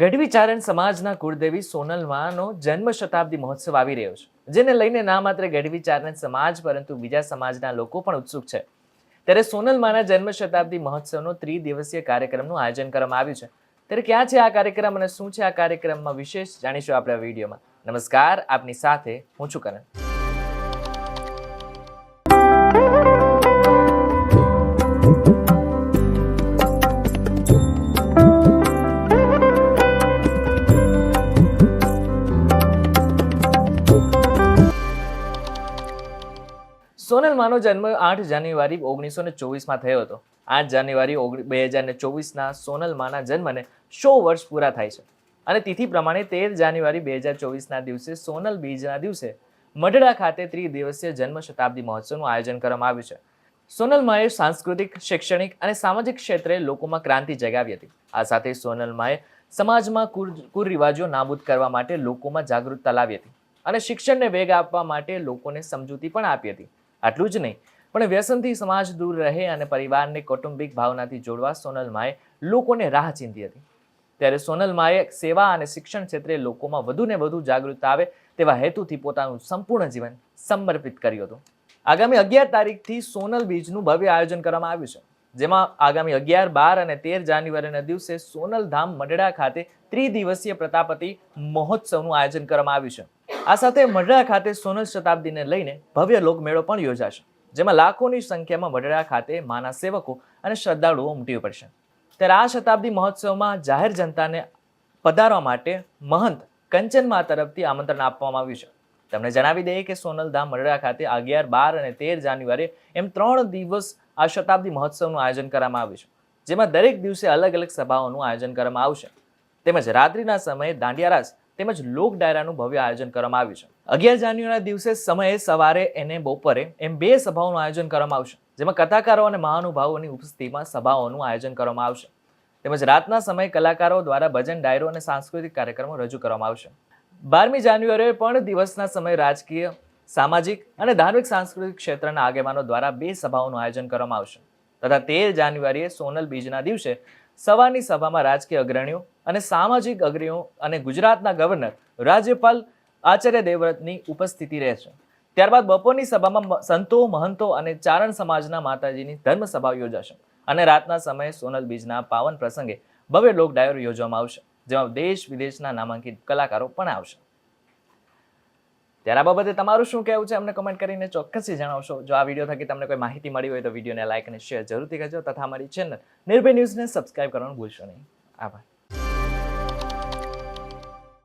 ગઢવી ચારણ સમાજના કુળદેવી સોનલમાનો જન્મ શતાબ્દી મહોત્સવ આવી રહ્યો છે, જેને લઈને ના માત્ર ગઢવી ચારણ સમાજ પરંતુ બીજા સમાજના લોકો પણ ઉત્સુક છે. ત્યારે સોનલમાના જન્મ શતાબ્દી મહોત્સવનો ત્રિદિવસીય કાર્યક્રમનું આયોજન કરવામાં આવ્યું છે. ત્યારે ક્યાં છે આ કાર્યક્રમ અને શું છે આ કાર્યક્રમમાં વિશેષ જાણીશું આપણે વિડીયોમાં. નમસ્કાર, આપની સાથે હું છું કરણ. સોનલમાનો જન્મ આઠ જાન્યુઆરી ઓગણીસો ને ચોવીસમાં થયો હતો. આઠ જાન્યુઆરી બે હજાર ને ચોવીસના સોનલમાના જન્મને સો વર્ષ પૂરા થાય છે. અને તિથિ પ્રમાણે તેર જાન્યુઆરી બે હજાર ચોવીસના દિવસે સોનલ બીજના દિવસે મઢડા ખાતે ત્રિદિવસીય જન્મ શતાબ્દી મહોત્સવનું આયોજન કરવામાં આવ્યું છે. સોનલમાએ સાંસ્કૃતિક, શૈક્ષણિક અને સામાજિક ક્ષેત્રે લોકોમાં ક્રાંતિ જગાવી હતી. આ સાથે સોનલમાએ સમાજમાં કુર, કુરિવાજો નાબૂદ કરવા માટે લોકોમાં જાગૃતતા લાવી હતી અને શિક્ષણને વેગ આપવા માટે લોકોને સમજૂતી પણ આપી હતી. આટલું જ નહીં. પણ વ્યસનથી સમાજ દૂર રહે અને પરિવારને કૌટુંબિક ભાવનાથી જોડવા સોનલમાએ લોકોને રાહ ચીંધી હતી. ત્યારે સોનલમાએ સેવા અને શિક્ષણ ક્ષેત્રે લોકોમાં વધુને વધુ જાગૃતતા આવે તેવા હેતુથી પોતાનું સંપૂર્ણ જીવન સમર્પિત કર્યું હતું. આગામી અગિયાર તારીખથી સોનલ બીજનું ભવ્ય આયોજન કરવામાં આવ્યું છે, જેમાં આગામી અગિયાર, બાર અને તેર જાન્યુઆરીના દિવસે સોનલ ધામ મઢડા ખાતે ત્રિદિવસીય પ્રતાપતિ મહોત્સવનું આયોજન કરવામાં આવ્યું છે. આ સાથે મઢડા ખાતે સોનલ શતાબ્દીને લઈને ભવ્ય લોકમેળો પણ યોજાશે, જેમાં લાખોની સંખ્યામાં મઢડા ખાતે માના સેવકો અને શ્રદ્ધાળુઓ ઉમટી પડશે. ત્યારે આ શતાબ્દી મહોત્સવમાં જાહેર જનતાને પધારવા માટે મહંત કંચનમા તરફથી આમંત્રણ આપવામાં આવ્યું છે. તમને જણાવી દઈએ કે સોનલધામ મઢડા ખાતે અગિયાર, બાર અને તેર જાન્યુઆરી એમ ત્રણ દિવસ આ શતાબ્દી મહોત્સવનું આયોજન કરવામાં આવ્યું છે, જેમાં દરેક દિવસે અલગ અલગ સભાઓનું આયોજન કરવામાં આવશે. તેમજ રાત્રિના સમયે દાંડિયારાસ તેમજ લોક ડાયરાનું ભવ્ય આયોજન કરવામાં આવ્યું છે. અગિયાર જાન્યુઆરીના દિવસે સમયે સવારે એને બપોરે એમ બે સભાઓનું આયોજન કરવામાં આવશે, જેમાં કથાકારો અને મહાનુભાવોની ઉપસ્થિતિમાં સભાઓનું આયોજન કરવામાં આવશે. તેમજ રાતના સમયે કલાકારો દ્વારા ભજન, ડાયરો અને સાંસ્કૃતિક કાર્યક્રમો રજૂ કરવામાં આવશે. બારમી જાન્યુઆરીએ પણ દિવસના સમયે રાજકીય, સામાજિક અને ધાર્મિક સાંસ્કૃતિક ક્ષેત્રના આગેવાનો દ્વારા બે સભાઓનું આયોજન કરવામાં આવશે. તથા તેર જાન્યુઆરીએ સોનલ બીજના દિવસે સવારની સભામાં રાજકીય અગ્રણીઓ અને સામાજિક અગ્રણીઓ અને ગુજરાતના ગવર્નર રાજ્યપાલ આચાર્ય દેવવ્રતની ઉપસ્થિતિ રહેશે. ત્યારબાદ બપોરની સભામાં સંતો, મહંતો અને ચારણ સમાજના માતાજીની ધર્મ સભા યોજાશે અને રાતના સમયે સોનલ બીજના પાવન પ્રસંગે ભવ્ય લોક ડાયરો યોજવામાં આવશે, જેમાં દેશ વિદેશના નામાંકિત કલાકારો પણ આવશે. ત્યારે આ બાબતે તમારું શું કહેવું છે અમને કમેન્ટ કરીને ચોક્કસથી જણાવશો. જો આ વીડિયો થકી તમને કોઈ માહિતી મળી હોય તો વિડીયોને લાઇક અને શેર જરૂરથી કરજો. તથા અમારી ચેનલ નિર્ભય ન્યૂઝને સબસ્ક્રાઇબ કરવાનું ભૂલશો નહીં. આભાર.